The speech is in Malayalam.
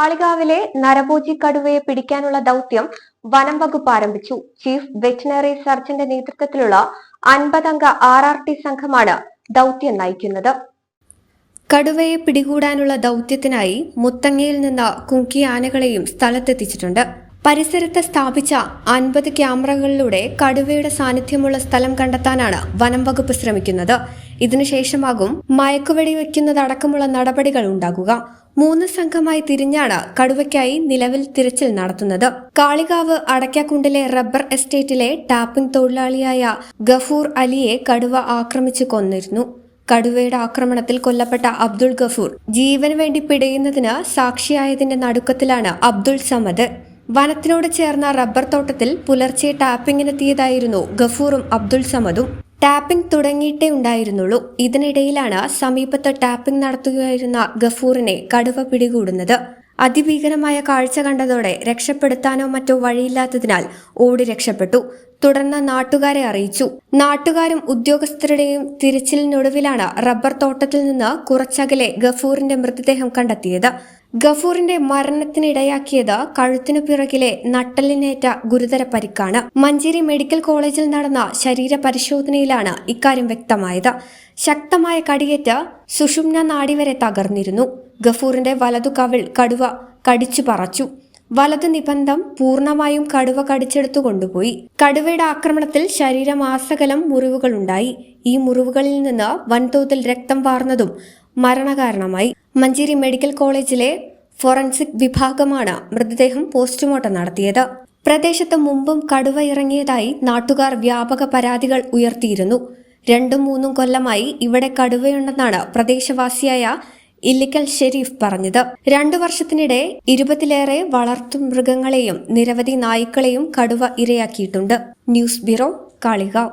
കാളികാവിലെ നരഭോജി കടുവയെ പിടിക്കാനുള്ള ദൗത്യം വനം വകുപ്പ് ആരംഭിച്ചു. ചീഫ് വെറ്റിനറി സർജന്റെ നേതൃത്വത്തിലുള്ള അൻപതംഗ ആർ ആർ ടി സംഘമാണ് ദൗത്യം നയിക്കുന്നത്. കടുവയെ പിടികൂടാനുള്ള ദൗത്യത്തിനായി മുത്തങ്ങയിൽ നിന്ന് കുങ്കി ആനകളെയും സ്ഥലത്തെത്തിച്ചിട്ടുണ്ട്. പരിസരത്ത് സ്ഥാപിച്ച അൻപത് ക്യാമറകളിലൂടെ കടുവയുടെ സാന്നിധ്യമുള്ള സ്ഥലം കണ്ടെത്താനാണ് വനം വകുപ്പ് ശ്രമിക്കുന്നത്. ഇതിനുശേഷമാകും മയക്കുവെടി വയ്ക്കുന്നതടക്കമുള്ള നടപടികൾ ഉണ്ടാകുക. മൂന്ന് സംഘമായി തിരിഞ്ഞാണ് കടുവയ്ക്കായി നിലവിൽ തിരച്ചിൽ നടത്തുന്നത്. കാളികാവ് അടയ്ക്കാക്കുണ്ടിലെ റബ്ബർ എസ്റ്റേറ്റിലെ ടാപ്പിംഗ് തൊഴിലാളിയായ ഗഫൂർ അലിയെ കടുവ ആക്രമിച്ചു കൊന്നിരുന്നു. കടുവയുടെ ആക്രമണത്തിൽ കൊല്ലപ്പെട്ട അബ്ദുൾ ഗഫൂർ ജീവന് വേണ്ടി പിടയുന്നതിന് സാക്ഷിയായതിന്റെ നടുക്കത്തിലാണ് അബ്ദുൾ സമദ്. വനത്തിനോട് ചേർന്ന റബ്ബർ തോട്ടത്തിൽ പുലർച്ചെ ടാപ്പിങ്ങിനെത്തിയതായിരുന്നു ഗഫൂറും അബ്ദുൾ സമദും. ടാപ്പിംഗ് തുടങ്ങിയിട്ടേ ഉണ്ടായിരുന്നുള്ളൂ. ഇതിനിടയിലാണ് സമീപത്ത് ടാപ്പിംഗ് നടത്തുകയായിരുന്ന ഗഫൂറിനെ കടുവ പിടികൂടുന്നത്. അതിഭീകരമായ കാഴ്ച കണ്ടതോടെ രക്ഷപ്പെടുത്താനോ മറ്റോ വഴിയില്ലാത്തതിനാൽ ഓടി രക്ഷപ്പെട്ടു. തുടർന്ന് നാട്ടുകാരെ അറിയിച്ചു. നാട്ടുകാരും ഉദ്യോഗസ്ഥരുടെയും തിരച്ചിലിനൊടുവിലാണ് റബ്ബർ തോട്ടത്തിൽ നിന്ന് കുറച്ചകലെ ഗഫൂറിന്റെ മൃതദേഹം കണ്ടെത്തിയത്. ഗഫൂറിന്റെ മരണത്തിനിടയാക്കിയത് കഴുത്തിനു പിറകിലെ നട്ടലിനേറ്റ ഗുരുതര പരിക്കാണ്. മഞ്ചേരി മെഡിക്കൽ കോളേജിൽ നടന്ന ശരീര പരിശോധനയിലാണ് ഇക്കാര്യം വ്യക്തമായത്. ശക്തമായ കടിയേറ്റ് സുഷുമ്ന നാടി വരെ തകർന്നിരുന്നു. ഗഫൂറിന്റെ വലതു കവിൾ കടുവ കടിച്ചു പറച്ചു. വലതു നിബന്ധം പൂർണമായും കടുവ കടിച്ചെടുത്തു കൊണ്ടുപോയി. കടുവയുടെ ആക്രമണത്തിൽ ശരീരമാസകലം മുറിവുകളുണ്ടായി. ഈ മുറിവുകളിൽ നിന്ന് വൻതോതിൽ രക്തം വാർന്നതും മരണകാരണമായി. മഞ്ചേരി മെഡിക്കൽ കോളേജിലെ ഫോറൻസിക് വിഭാഗമാണ് മൃതദേഹം പോസ്റ്റ്മോർട്ടം നടത്തിയത്. പ്രദേശത്ത് മുമ്പും കടുവ ഇറങ്ങിയതായി നാട്ടുകാർ വ്യാപക പരാതികൾ ഉയർത്തിയിരുന്നു. രണ്ടും മൂന്നും കൊല്ലമായി ഇവിടെ കടുവയുണ്ടെന്നാണ് പ്രദേശവാസിയായ ഇല്ലിക്കൽ ഷെരീഫ് പറഞ്ഞത്. രണ്ടു വർഷത്തിനിടെ ഇരുപതിലേറെ വളർത്തു മൃഗങ്ങളെയും നിരവധി നായ്ക്കളെയും കടുവ ഇരയാക്കിയിട്ടുണ്ട്. News bureau Kalikavu.